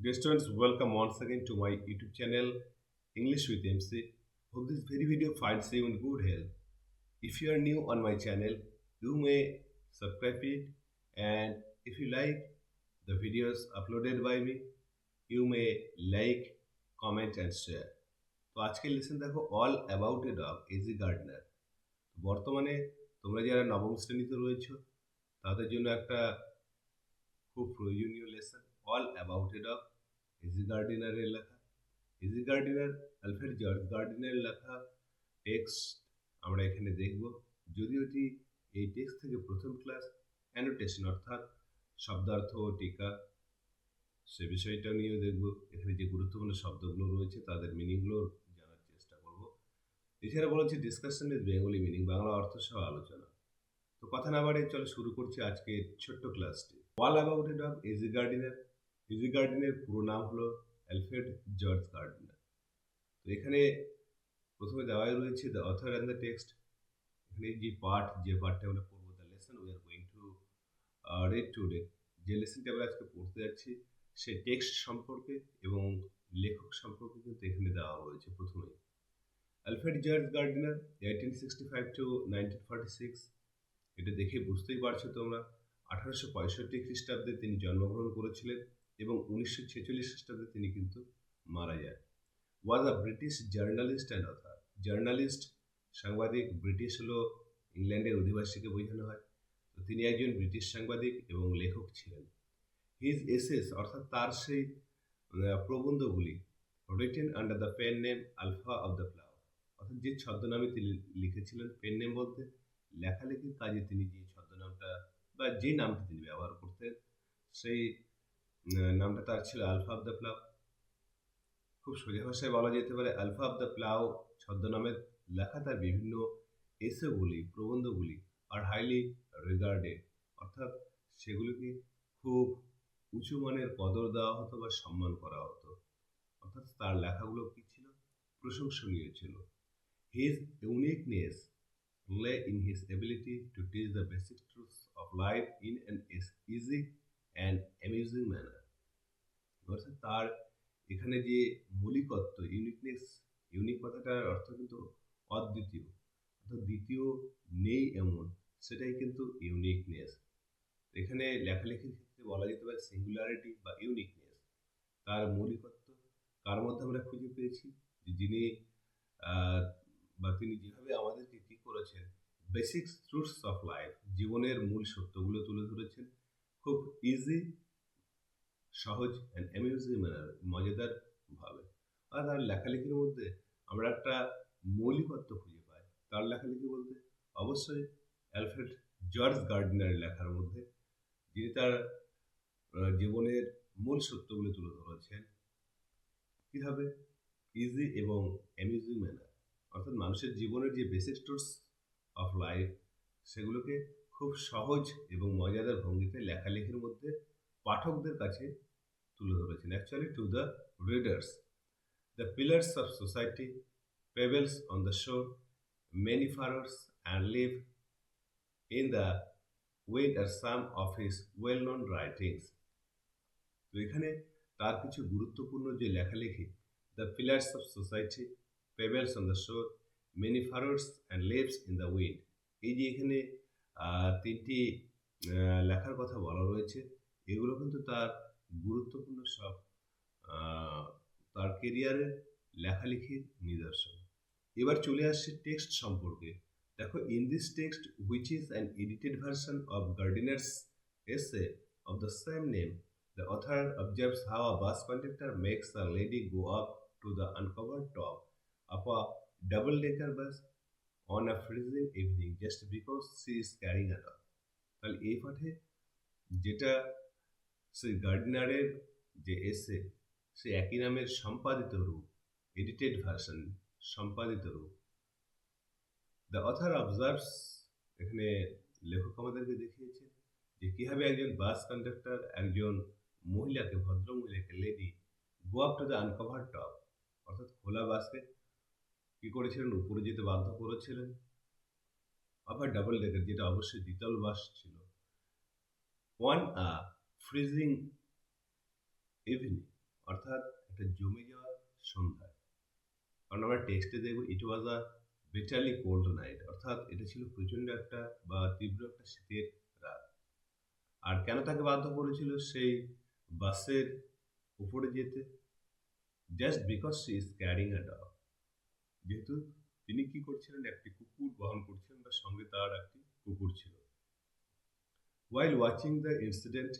Dear students, welcome once again to my YouTube channel English with MC. Hope this very video finds you in good health. If you are new on my channel, you may subscribe it and if you like the videos uploaded by me, you may like, comment and share. তো আজকের lesson দেখো all about a dog A G Gardiner বর্তমানে তোমরা যারা নবম শ্রেণীতে রয়েছো তাদের জন্য একটা খুব প্রয়োজনীয় lesson all about a dog A G গার্ডিনারের লেখা A G Gardiner Alfred George গার্ডিনারের লেখা টেক্সট আমরা এখানে দেখব। যদিও এই টেক্সট থেকে প্রথম ক্লাস অ্যানোটেশন অর্থাৎ শব্দার্থ ও টিকা, সে বিষয়টা নিয়েও দেখব। এখানে যে গুরুত্বপূর্ণ শব্দগুলো রয়েছে, তাদের মিনিংগুলো জানার চেষ্টা করব। এছাড়া বলেছে discussion with Bengali meaning Bangla অর্থ সহ আলোচনা। তো কথা না বাড়িয়ে চলো শুরু করছি আজকে ছোট্ট ক্লাসটি all about a dog A G Gardiner A G গার্ডেনের পুরো নাম হলো অ্যালফ্রেড জর্জ গার্ডেনার তো এখানে প্রথমে দেওয়াই রয়েছে the author and the text এখানে যে পার্ট যে পার্টটা আমরা পড়ব the lesson we are going to read today যে লেসনটা আমরা আজকে পড়তে যাচ্ছি, সে টেক্সট সম্পর্কে এবং লেখক সম্পর্কে কিন্তু এখানে দেওয়া হয়েছে প্রথমেই। Alfred George Gardiner eighteen sixty five to nineteen forty six এটা দেখে বুঝতেই পারছ তোমরা, আঠারোশো পঁয়ষট্টি খ্রিস্টাব্দে তিনি জন্মগ্রহণ করেছিলেন। এবং উনিশশো ছেচল্লিশ খ্রিস্টাব্দে তিনি কিন্তু মারা যান। Was a British journalist and author journalist সাংবাদিক, ব্রিটিশ হলো ইংল্যান্ডের অধিবাসীকে বোঝানো হয়। তো তিনি একজন ব্রিটিশ সাংবাদিক এবং লেখক ছিলেন। হিজ এসেস অর্থাৎ তার সেই প্রবন্ধগুলি written under the pen name alpha of the flower অর্থাৎ যে ছদ্মনামে তিনি লিখেছিলেন পেন নেম বলতে, লেখালেখির কাজে তিনি যে ছদ্মনামটা বা যে নামটি তিনি ব্যবহার করতেন, সেই নামটা তার ছিল আলফা অফ দ্য প্লাউ খুব সোজা ভাষায় বলা যেতে পারে আলফা অফ দ্য প্লাউ ছদ্মনামের লেখা তার বিভিন্ন এসেগুলি, প্রবন্ধগুলি আর হাইলি রিগার্ডেড অর্থাৎ সেগুলিকে খুব উঁচু মানের কদর দেওয়া হতো বা সম্মান করা হতো। অর্থাৎ তার লেখাগুলো কি ছিল? প্রশংসনীয় ছিল। His uniqueness lay in his ability to teach the basic truths of life in an easy and amusing manner. অর্থাৎ তার এখানে যে মৌলিকত্ব ইউনিকনেস ইউনিক কথাটার অর্থ কিন্তু অদ্বিতীয়। অর্থাৎ দ্বিতীয় নেই এমন, সেটাই কিন্তু ইউনিকনেস এখানে লেখালেখির ক্ষেত্রে বলা যেতে পারে সিঙ্গুলারিটি বা ইউনিকনেস তার মৌলিকত্ব কার মধ্যে আমরা খুঁজে পেয়েছি? যে যিনি বা তিনি যেভাবে আমাদেরকে কি করেছেন বেসিক ট্রুথস অফ লাইফ জীবনের মূল সত্যগুলো তুলে ধরেছেন, খুব ইজি সহজ অ্যান্ড অ্যামিউজিং ম্যানার মজাদার ভাবে। আর তার লেখালেখির মধ্যে আমরা একটা মৌলিকত্ব খুঁজে পাই। তার লেখালেখি বলতে অবশ্যই অ্যালফ্রেড জর্জ গার্ডিনারের লেখার মধ্যে, যিনি তার জীবনের মূল সত্যগুলো তুলে ধরেছেন। কীভাবে? ইজি এবং অ্যামিউজিং ম্যানার অর্থাৎ মানুষের জীবনের যে বেসিক স্টোর্স অফ লাইফ সেগুলোকে খুব সহজ এবং মজাদার ভঙ্গিতে লেখালেখির মধ্যে পাঠকদের কাছে তুলে ধরেছেন। Actually to the readers the pillars of society pebbles on the shore many furrows and leaves in the wind are some of his well known writings তো এখানে তার কিছু গুরুত্বপূর্ণ যে লেখালেখি the pillars of society pebbles on the shore many furrows and leaves in the wind এই যে এখানে তিনটি লেখার কথা বলা রয়েছে এগুলো কিন্তু তার গুরুত্বপূর্ণ সব তার কেরিয়ারে লেখালেখির নিদর্শন। এবার চলে আসছে টেক্সট সম্পর্কে। দেখো in this text which is an edited version of Gardiner's essay of the same name the author observes how a bus conductor makes a lady go up to the uncover top of a double decker bus on a freezing evening just because she is carrying a dog তাহলে এই পাঠে যেটা সেই গার্ডিনারের যে এসে, সে একই নামের সম্পাদিত রূপ এডিটেড ভার্সন সম্পাদিত রূপ। দ্য অথার অবজার্ভস এখানে লেখক আমাদেরকে দেখিয়েছেন যে কীভাবে একজন বাস কন্ডাক্টর একজন মহিলাকে, ভদ্র মহিলাকে lady go up to the uncover top অর্থাৎ খোলা বাসকে কি করেছিলেন? উপরে যেতে বাধ্য করেছিলেন। আবার ডাবল ডেকার যেটা অবশ্যই দ্বিতল বাস ছিল। ওয়ান আ ফ্রিজিং ইভিনিং অর্থাৎ একটা জমে যাওয়া সন্ধ্যা। কারণ আমরা টেক্সটে দেখব ইট ওয়াজ আ বেটারলি কোল্ড নাইট অর্থাৎ এটা ছিল প্রচণ্ড একটা বা তীব্র একটা শীতের রাত। আর কেন তাকে বাধ্য করেছিল সেই বাসের উপরে যেতে? Just because she is carrying a dog যেহেতু তিনি কি করছিলেন, একটি কুকুর বহন করছিলেন বা সঙ্গে তার একটি কুকুর ছিল। While watching the incident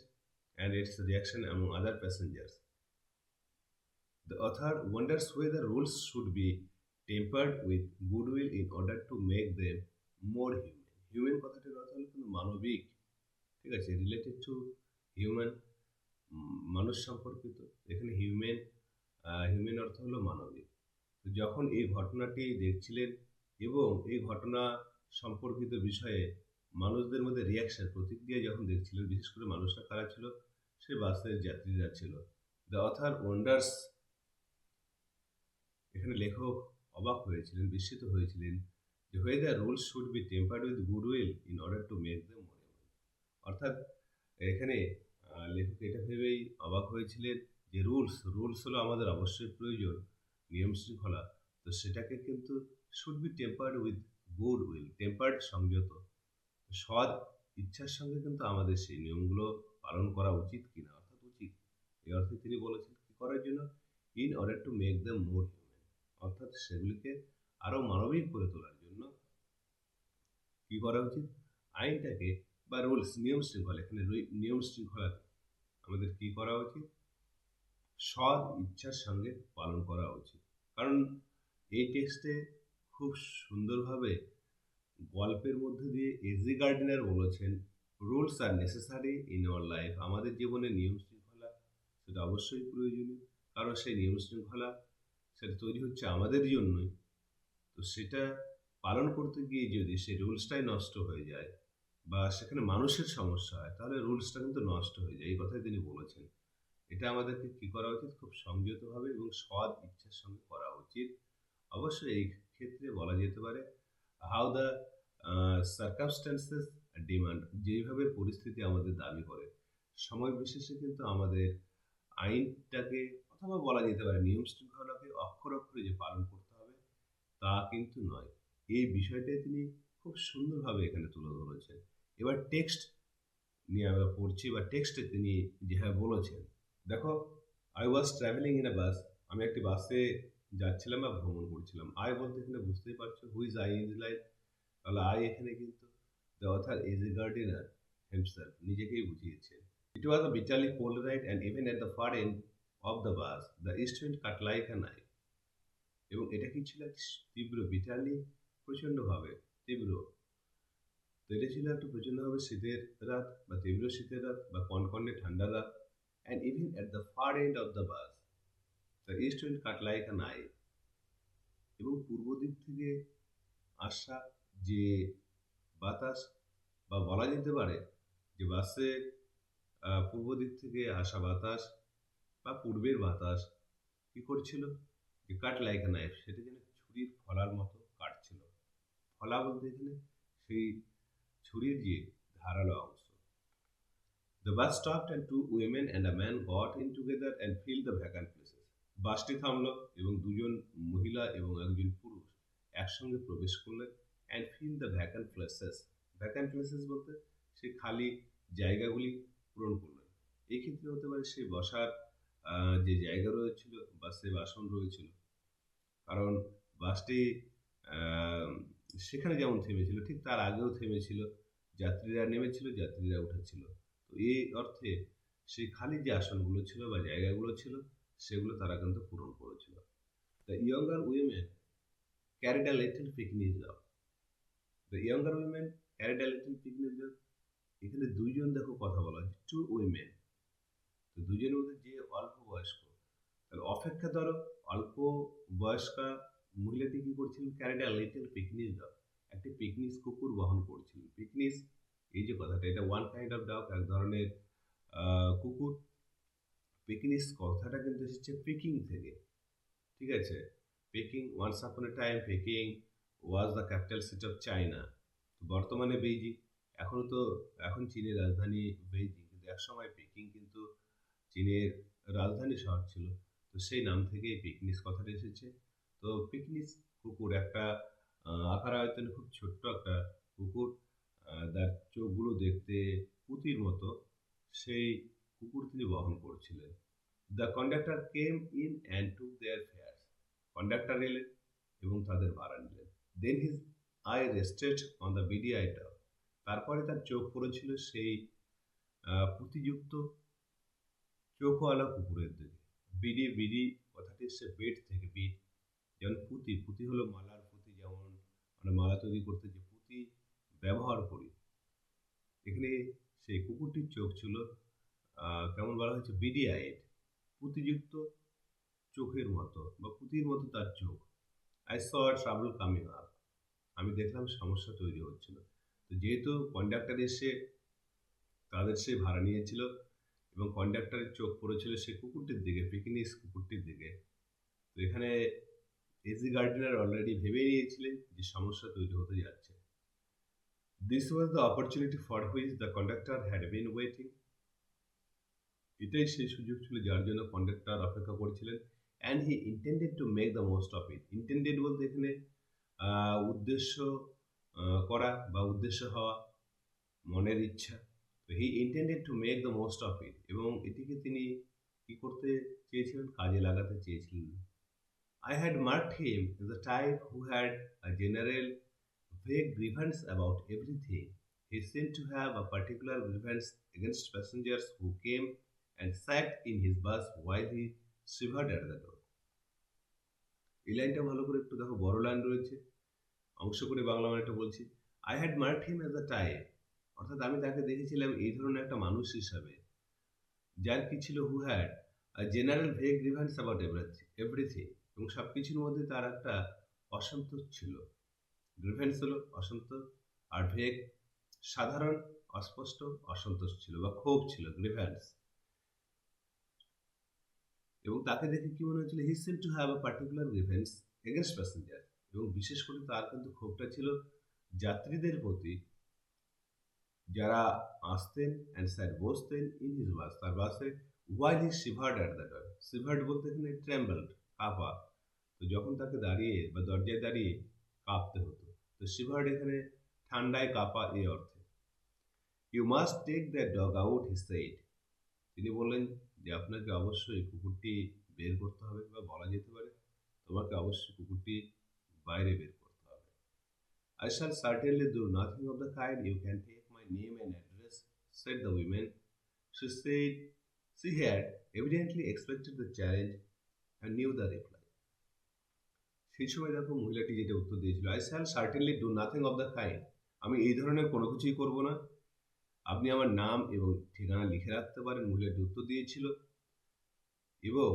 and its reaction among other passengers, the author wonders whether rules should be tempered with goodwill in order to make them more human. Human কথাটির অর্থ হলো কিন্তু মানবিক ঠিক আছে রিলেটেড টু হিউম্যান মানুষ সম্পর্কিত। এখানে হিউম্যান হিউম্যান অর্থ হলো মানবিক। তো যখন এই ঘটনাটি দেখছিলেন এবং এই ঘটনা সম্পর্কিত বিষয়ে মানুষদের মধ্যে রিয়াকশন প্রতিক্রিয়া যখন দেখছিলেন বিশেষ করে মানুষরা কারা ছিল সে বাসের যাত্রীরা ছিল দ্য অথার ওয়ান্ডার্স এখানে লেখক অবাক হয়েছিলেন, বিস্মিত হয়েছিলেন যে হয়ে the rules should be tempered with goodwill in order to make the more অর্থাৎ এখানে লেখক এটা ভেবেই অবাক হয়েছিলেন যে রুলস রুলস হলো আমাদের অবশ্যই প্রয়োজন, নিয়ম শৃঙ্খলা। তো সেটাকে কিন্তু should be tempered with good will tempered সংযত। সৎ ইচ্ছার সঙ্গে কিন্তু আমাদের সেই নিয়মগুলো পালন করা উচিত কিনা, অর্থাৎ উচিত। এই অর্থে তিনি বলেছেন, কি করার জন্য? In order to make the more human অর্থাৎ সেগুলিকে আরও মানবিক করে তোলার জন্য কি করা উচিত? আইনটাকে বা রুলস, নিয়ম শৃঙ্খলা, এখানে নিয়ম শৃঙ্খলাকে আমাদের কি করা উচিত? সৎ ইচ্ছার সঙ্গে পালন করা উচিত। কারণ এই টেক্সটে খুব সুন্দরভাবে গল্পের মধ্যে দিয়ে এজি গার্ডেনার বলেছেন rules are necessary in our life আমাদের জীবনে নিয়ম শৃঙ্খলা, সেটা অবশ্যই প্রয়োজনীয়। কারণ সেই নিয়ম শৃঙ্খলা, সেটা তৈরি হচ্ছে আমাদের জন্যই। তো সেটা পালন করতে গিয়ে যদি সেই রুলসটাই নষ্ট হয়ে যায় বা সেখানে মানুষের সমস্যা হয়, তাহলে রুলসটা কিন্তু নষ্ট হয়ে যায়। এই কথাই তিনি বলেছেন। এটা আমাদেরকে কী করা উচিত? খুব সংযতভাবে এবং সৎ ইচ্ছার সঙ্গে করা উচিত। অবশ্যই এই ক্ষেত্রে বলা যেতে পারে হাউ দ্য সার্কামস্ট্যান্সেস ডিমান্ড যেইভাবে পরিস্থিতি আমাদের দাবি করে, সময় বিশেষে কিন্তু আমাদের আইনটাকে অথবা বলা যেতে পারে নিয়ম শৃঙ্খলাকে অক্ষর অক্ষরে যে পালন করতে হবে, তা কিন্তু নয়। এই বিষয়টাই তিনি খুব সুন্দরভাবে এখানে তুলে ধরেছেন। এবার টেক্সট নিয়ে আমরা পড়ছি, বা টেক্সটে তিনি যেভাবে বলেছেন। দেখো I was travelling in a bus আমি একটি বাসে যাচ্ছিলাম বা ভ্রমণ করছিলাম। আই বলতে এখানে বুঝতেই পারছ who is I is life তাহলে আই এখানে কিন্তু the author is A Gardiner himself নিজেকেই বুঝিয়েছেন it was a bitterly cold night and even at the far end of the bus the east wind cut like a knife এবং এটা কি ছিল? তীব্র বিটারলি প্রচণ্ডভাবে তীব্র। তো এটা ছিল একটা প্রচণ্ডভাবে শীতের রাত বা তীব্র শীতের রাত বা কনকনে ঠান্ডা রাত and even at the far end of the bus the east wind cut like এবং পূর্ব দিক থেকে আসা যে বাতাস বা বলা যেতে পারে যে বাসে পূর্ব দিক থেকে আসা বাতাস বা পূর্বের বাতাস কি করছিল? যে কাট লাইক নাইফ সেটা যেন ছুরির ফলার মতো কাটছিল। ফলা বলতে এখানে সেই ছুরির যে ধারালো অংশ। The bus stopped and two women and a man got in together and filled the vacant places. বাসটি থামলো এবং দুজন মহিলা এবং একজন পুরুষ একসঙ্গে প্রবেশ করলেন। And fill the vacant places vacant places বলতে সেই খালি জায়গাগুলি পূরণ করলেন এই ক্ষেত্রে হতে পারে সেই বসার যে জায়গা রয়েছিল বা সে বাসন রয়েছিল। কারণ বাসটি সেখানে যেমন থেমেছিল, ঠিক তার আগেও থেমেছিল। যাত্রীরা নেমেছিল, যাত্রীরা উঠেছিল। তো এই অর্থে সেই খালি যে আসনগুলো ছিল বা জায়গাগুলো ছিল, সেগুলো তারা কিন্তু পূরণ করেছিল। The younger women carried a picnic job the younger women picnic job এখানে দুইজন দেখো কথা বলা হচ্ছে টু উইমেন তো দুজনের মধ্যে যে অল্প বয়স্ক, তাহলে অপেক্ষা ধরো অল্প বয়স্কা মহিলাটি কি করছিলেন ক্যারিড লিটল পিকনিক ডগ একটি পিকনিক কুকুর বহন করছিলেন পিকনিক এই যে কথাটা, এটা ওয়ান কাইন্ড অফ ডগ এক ধরনের কুকুর। পিকনিক কথাটা কিন্তু এসেছে পিকিং থেকে, ঠিক আছে? Peking once upon a time Peking was the capital city of China বর্তমানে বেইজিং এখনও তো, এখন চীনের রাজধানী বেইজিং কিন্তু একসময় পেকিং কিন্তু চীনের রাজধানী শহর ছিল। তো সেই নাম থেকেই পিকনিস কথাটা এসেছে। তো পিকনিস কুকুর একটা আকার আয়তনে খুব ছোট্ট একটা কুকুর তার চোখগুলো দেখতে পুঁতির মতো। সেই কুকুর তিনি বহন করছিলেন। The conductor came in and took their fares conductor এলেন এবং তাদের ভাড়া নিলেন। Then his eye rested on the beady আইটা তারপরে তার চোখ পড়েছিল সেই আহ, পুঁতিযুক্ত চোখওয়ালা কুকুরের দিকে। বিডি বিডি কথাটি এসছে বেড থেকে বিট যেমন পুঁতি পুঁতি হলো মালার পুঁতি যেমন আমরা মালা তৈরি করতে যে পুঁতি ব্যবহার করি। এখানে সেই কুকুরটির চোখ ছিল কেমন বলা হয়েছে বিডি আইড পুঁতিযুক্ত চোখের মতো বা পুঁতির মতো তার চোখ। I saw trouble coming up আমি দেখলাম সমস্যা তৈরি হচ্ছিল। তো যেহেতু কন্ডাক্টর এসে তাদের সে ভাড়া নিয়েছিল এবং কন্ডাক্টরের চোখ পড়েছিল সে কুকুরটির দিকে পিকনিস কুকুরটির দিকে, তো এখানে এজি গার্ডেনার অলরেডি ভেবে নিয়েছিলেন যে সমস্যা তৈরি হতে যাচ্ছে। This was the opportunity for which the conductor had been waiting এটাই সেই সুযোগ ছিল যার জন্য কন্ডাক্টর অপেক্ষা করছিলেন। And he intended to make the most of it intended বলতে এখানে উদ্দেশ্য করা বা উদ্দেশ্য হওয়া মনের ইচ্ছা তো he intended to make the most of it এবং এটিকে তিনি কি করতে চেয়েছিলেন কাজে লাগাতে চেয়েছিলেন I had marked him as the type who had a general vague grievance about everything. He seemed to have a particular grievance against passengers who came and sat in his bus while he shivered at the door. এই লাইনটা ভালো করে একটু দেখো, বড় line রয়েছে, অংশ করে বাংলা মানেটা বলছি। I had marked him as a type অর্থাৎ আমি তাকে দেখেছিলাম এই ধরনের একটা মানুষ হিসাবে, যার কি ছিল who had general vague grievance about everything এবং সব কিছুর মধ্যে তার একটা অসন্তোষ ছিল। গ্রিভেন্স হলো অসন্তোষ আর ভেগ সাধারণ, অস্পষ্ট, অসন্তোষ ছিল বা ক্ষোভ ছিল গ্রিভেন্স এবং তাকে দেখে কি মনে হয়েছিল he seemed to have a particular grievance against passenger এবং বিশেষ করে তার কিন্তু ক্ষোভটা ছিল যাত্রীদের প্রতি যারা আসতেন অ্যান্ড স্যার বসতেন ইন হিজ বাস তার বাসে ওয়াইল হি শিভার্ড অ্যাট দ্য ডর শিভার্ড বলতে এখানে ট্রেম্বলড কাঁপা। তো যখন তাকে দাঁড়িয়ে বা দরজায় দাঁড়িয়ে কাঁপতে হতো। তো শিভার্ড এখানে ঠান্ডায় কাঁপা এই অর্থে। You must take the dog out he said তিনি বললেন যে আপনাকে অবশ্যই কুকুরটি বের করতে হবে বা বলা যেতে পারে তোমাকে অবশ্যই কুকুরটি বাইরে বের করতে হবে। I shall certainly do nothing of the kind, you can take my name and address, said the women. She said she had evidently expected the challenge and knew the reply. সেই সময় দেখো মহিলাটি যেটা উত্তর দিয়েছিল I shall certainly do nothing of the kind, আমি এই ধরনের কোনো কিছুই করব না। আপনি আমার নাম এবং ঠিকানা লিখে রাখতে পারেন মহিলাটি উত্তর দিয়েছিল। এবং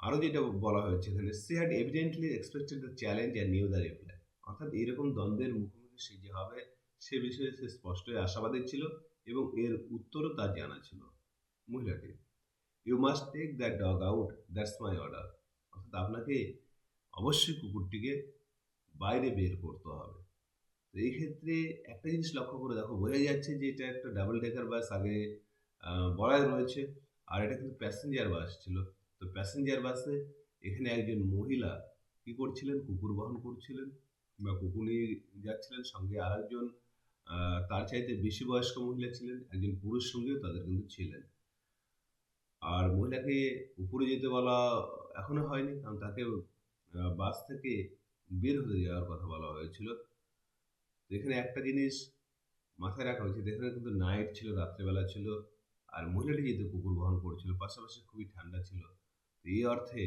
আরও যেটা বলা হয়েছে, এখানে, she had evidently expected the challenge and knew the reply অর্থাৎ এরকম দ্বন্দ্বের মুখোমুখি সে যে হবে, সে বিষয়ে সে স্পষ্টই আশাবাদী ছিল এবং এর উত্তরও তার জানা ছিল। মহিলাটি you must take that dog out that's my order অর্থাৎ আপনাকে অবশ্যই কুকুরটিকে বাইরে বের করতে হবে। তো এই ক্ষেত্রে একটা জিনিস লক্ষ্য করে দেখো বোঝা যাচ্ছে যে এটা একটা ডাবল ডেকার বাস আগে বলাই রয়েছে আর এটা কিন্তু প্যাসেঞ্জার বাস ছিল। তো প্যাসেঞ্জার বাসে এখানে একজন মহিলা কি করছিলেন? কুকুর বহন করছিলেন বা কুকুর নিয়ে যাচ্ছিলেন। সঙ্গে আরেকজন তার চাইতে বেশি বয়স্ক মহিলা ছিলেন, একজন পুরুষ সঙ্গেও তাদের কিন্তু ছিলেন। আর মহিলাকে উপরে যেতে বলা এখনও হয়নি, কারণ তাকে বাস থেকে বের হতে যাওয়ার কথা বলা হয়েছিল। এখানে একটা জিনিস মাথায় রাখা উচিত এখানে কিন্তু নাইট ছিল, রাত্রেবেলা ছিল, আর মহিলাটি যেহেতু কুকুর বহন করছিল, পাশাপাশি খুবই ঠান্ডা ছিল, তো এই অর্থে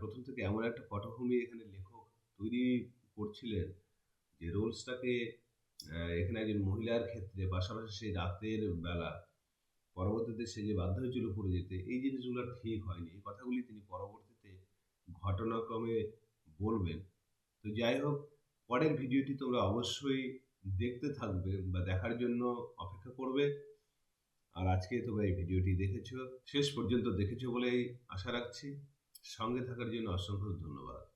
প্রথম থেকে এমন একটা পটভূমি এখানে লেখক তৈরি করছিলেন যে রোলসটাকে এখানে একজন মহিলার ক্ষেত্রে, পাশাপাশি সেই রাতের বেলা, পরবর্তীতে সে যে বাধ্য হয়েছিল পড়ে যেতে, এই জিনিসগুলো ঠিক হয়নি। এই কথাগুলি তিনি পরবর্তীতে ঘটনাক্রমে বলবেন। তো যাই হোক পরের ভিডিওটি তোমরা অবশ্যই দেখতে থাকবে বা দেখার জন্য অপেক্ষা করবে। আর আজকে তোমরা এই ভিডিওটি দেখেছ। শেষ পর্যন্ত দেখেছ বলেই আশা রাখছি। সঙ্গে থাকার জন্য অসংখ্য ধন্যবাদ।